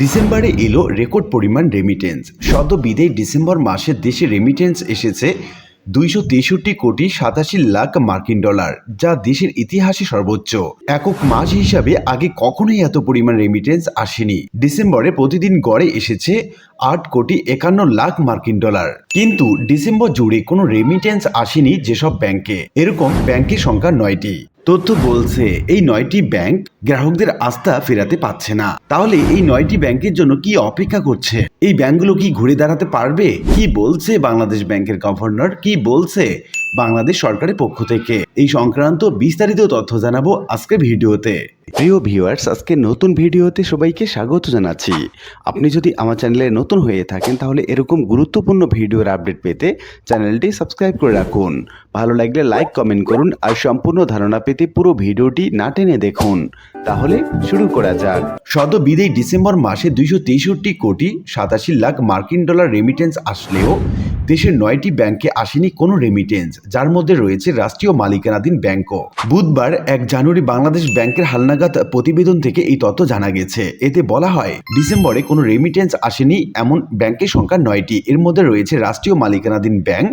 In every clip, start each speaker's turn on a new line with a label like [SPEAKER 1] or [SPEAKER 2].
[SPEAKER 1] ডিসেম্বরে এলো রেকর্ড পরিমাণ রেমিটেন্স সদ্য বিদেয় ডিসেম্বর মাসে দেশে রেমিটেন্স এসেছে দুইশো তেষট্টি কোটি সাতাশি লাখ মার্কিন ডলার, যা দেশের ইতিহাসে সর্বোচ্চ। একক মাস হিসাবে আগে কখনোই এত পরিমাণ রেমিটেন্স আসেনি। ডিসেম্বরে প্রতিদিন গড়ে এসেছে আট কোটি একান্ন লাখ মার্কিন ডলার। কিন্তু ডিসেম্বর জুড়ে কোনো রেমিটেন্স আসেনি যেসব ব্যাংকে। এরকম ব্যাংকের সংখ্যা নয়টি। তথ্য বলছে, এই নয়টি ব্যাংক গ্রাহকদের আস্থা ফেরাতে পারছে না। তাহলে এই নয়টি ব্যাংকের জন্য কি অপেক্ষা করছে? এই ব্যাংকগুলো কি ঘুরে দাঁড়াতে পারবে? কি বলছে বাংলাদেশ ব্যাংকের গভর্নর? কি বলছে বাংলাদেশ সরকারের পক্ষ থেকে। এই সংক্রান্ত বিস্তারিত তথ্য জানাব আজকের ভিডিওতে। প্রিয় ভিউয়ার্স, আজকে নতুন ভিডিওতে সবাইকে স্বাগত জানাচ্ছি। আপনি যদি আমার চ্যানেলে নতুন হয়ে থাকেন, তাহলে এরকম গুরুত্বপূর্ণ ভিডিওর আপডেট পেতে চ্যানেলটি সাবস্ক্রাইব করে রাখুন। ভালো লাগলে লাইক, কমেন্ট করুন আর সম্পূর্ণ ধারণা পেতে পুরো ভিডিওটি না টেনে দেখুন। তাহলে শুরু করা যাক। সদ্য বিদেয় ডিসেম্বর মাসে দুইশো তেষট্টি কোটি সাতাশি লাখ মার্কিন ডলার রেমিটেন্স আসলেও দেশের নয়টি ব্যাংকে আসেনি কোনো রেমিটেন্স যার মধ্যে রয়েছে রাষ্ট্রীয় মালিকানাধীন ব্যাংকও। বুধবার এক জানুয়ারি বাংলাদেশ ব্যাংকের হালনাগাদ প্রতিবেদন থেকে এই তথ্য জানা গেছে। এতে বলা হয়, ডিসেম্বরে কোনো রেমিটেন্স আসেনি এমন ব্যাংকের সংখ্যা নয়টি। এর মধ্যে রয়েছে রাষ্ট্রীয় মালিকানাধীন ব্যাংক,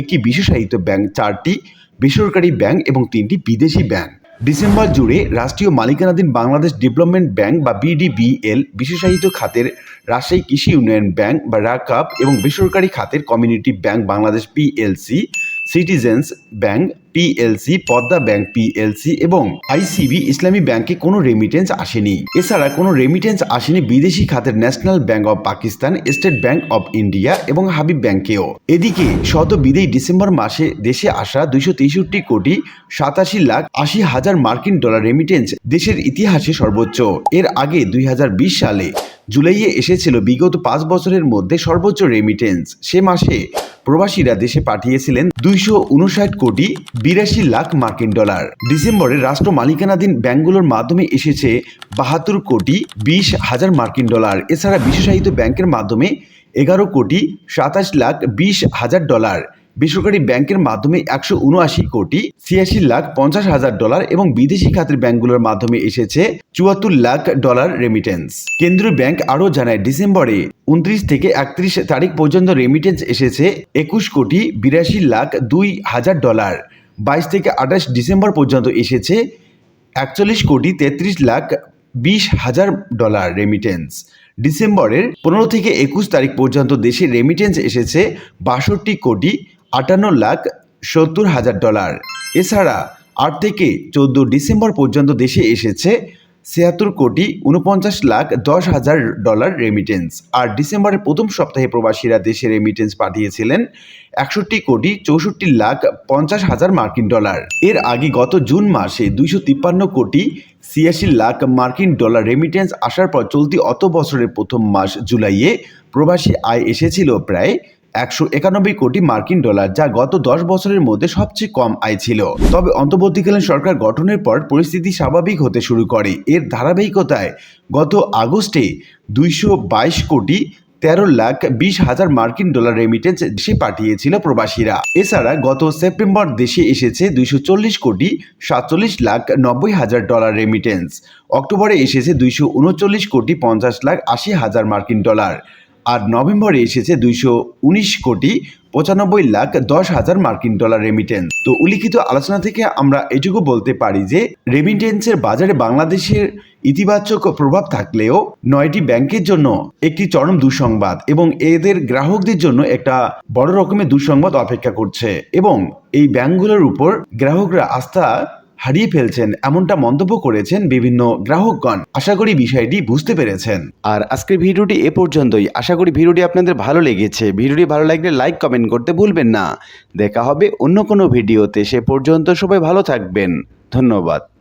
[SPEAKER 1] একটি বিশেষায়িত ব্যাংক, চারটি বেসরকারি ব্যাংক এবং তিনটি বিদেশি ব্যাংক। ডিসেম্বর জুড়ে রাষ্ট্রীয় মালিকানাধীন বাংলাদেশ ডেভেলপমেন্ট ব্যাংক বা বিডিবিএল বিশেষায়িত খাতের রাজশাহী কৃষি উন্নয়ন ব্যাংক বা রাকাপ এবং বেসরকারি খাতের community bank Bangladesh PLC, citizens bank PLC Padma bank PLC এবং আইসিবি ইসলামী ব্যাংকে কোনো রেমিটেন্স আসেনি। এছাড়া কোনো রেমিটেন্স আসেনি বিদেশি খাতের national bank of Pakistan state bank of India এবং হাবিব ব্যাংকেও। এদিকে শত বিদেয়ী ডিসেম্বর মাসে দেশে আসা দুইশো তেষট্টি কোটি সাতাশি লাখ আশি হাজার মার্কিন ডলার রেমিটেন্স দেশের ইতিহাসে সর্বোচ্চ। এর আগে দুই হাজার বিশ সালে জুলাইয়ে এসেছিল বিগত পাঁচ বছরের মধ্যে সর্বোচ্চ রেমিটেন্স সে মাসে প্রবাসীরা দেশে পাঠিয়েছিলেন দুইশো উনষাট কোটি বিরাশি লাখ মার্কিন ডলার। ডিসেম্বরে রাষ্ট্র মালিকানাধীন ব্যাংকগুলোর মাধ্যমে এসেছে বাহাত্তর কোটি বিশ হাজার মার্কিন ডলার। এছাড়া বিশেষায়িত ব্যাংকের মাধ্যমে এগারো কোটি সাতাশ লাখ বিশ হাজার ডলার। বেসরকারি ব্যাংকের মাধ্যমে একশো উনআশি কোটি ছিয়াশি লাখ পঞ্চাশ হাজার ডলার এবং বিদেশি খাতের ব্যাংকগুলোর মাধ্যমে এসেছে চুয়াত্তর লাখ ডলার রেমিটেন্স কেন্দ্রীয় ব্যাংক আরও জানায়, ডিসেম্বরে উনত্রিশ থেকে একত্রিশ তারিখ পর্যন্ত রেমিটেন্স এসেছে একুশ কোটি বিরাশি লাখ দুই হাজার ডলার। বাইশ থেকে আঠাশ ডিসেম্বর পর্যন্ত এসেছে একচল্লিশ কোটি তেত্রিশ লাখ বিশ হাজার ডলার রেমিটেন্স ডিসেম্বরের পনেরো থেকে একুশ তারিখ পর্যন্ত দেশে রেমিটেন্স এসেছে বাষট্টি কোটি আটান্ন লাখ সত্তর হাজার ডলার। এছাড়া আট থেকে চোদ্দ ডিসেম্বর পর্যন্ত দেশে এসেছে ছিয়াত্তর কোটি উনপঞ্চাশ লাখ দশ হাজার ডলার রেমিটেন্স আর ডিসেম্বরের প্রথম সপ্তাহে প্রবাসীরা দেশে রেমিটেন্স পাঠিয়েছিলেন একষট্টি কোটি চৌষট্টি লাখ পঞ্চাশ হাজার মার্কিন ডলার। এর আগে গত জুন মাসে দুইশো তিপ্পান্ন কোটি ছিয়াশি লাখ মার্কিন ডলার রেমিটেন্স আসার পর চলতি অত বছরের প্রথম মাস জুলাইয়ে প্রবাসী আয় এসেছিল প্রায় একশো একানব্বই কোটি মার্কিন ডলার, যা গত দশ বছরের মধ্যে সবচেয়ে কম আয় ছিল। তবে অন্তর্বর্তীকালীন সরকার গঠনের পর পরিস্থিতি স্বাভাবিক হতে শুরু করে। এর ধারাবাহিকতায় গত আগস্টে দুইশো বাইশ কোটি তেরো লাখ বিশ হাজার মার্কিন ডলার রেমিটেন্স দেশে পাঠিয়েছিল প্রবাসীরা। এছাড়া গত সেপ্টেম্বর দেশে এসেছে দুইশো চল্লিশ কোটি সাতচল্লিশ লাখ নব্বই হাজার ডলার রেমিটেন্স অক্টোবরে এসেছে দুইশো উনচল্লিশ কোটি পঞ্চাশ লাখ আশি হাজার মার্কিন ডলার। আর নভেম্বরে এসেছে দুইশো উনিশ কোটি পঁচানব্বই লাখ দশ হাজার মার্কিন ডলার রেমিটেন্স তো উল্লিখিত আলোচনা থেকে আমরা এটুকু বলতে পারি যে রেমিটেন্সের বাজারে বাংলাদেশের ইতিবাচক প্রভাব থাকলেও নয়টি ব্যাংকের জন্য একটি চরম দুঃসংবাদ এবং এদের গ্রাহকদের জন্য একটা বড় রকমের দুঃসংবাদ অপেক্ষা করছে। এবং এই ব্যাংকগুলোর উপর গ্রাহকরা আস্থা হারিয়ে ফেলছেন এমনটা মন্তব্য করেছেন বিভিন্ন গ্রাহকগণ। আশা করি বিষয়টি বুঝতে পেরেছেন। আর আজকের ভিডিওটি এ পর্যন্তই। আশা করি ভিডিওটি আপনাদের ভালো লেগেছে। ভিডিওটি ভালো লাগলে লাইক, কমেন্ট করতে ভুলবেন না। দেখা হবে অন্য কোনো ভিডিওতে। সে পর্যন্ত সবাই ভালো থাকবেন। ধন্যবাদ।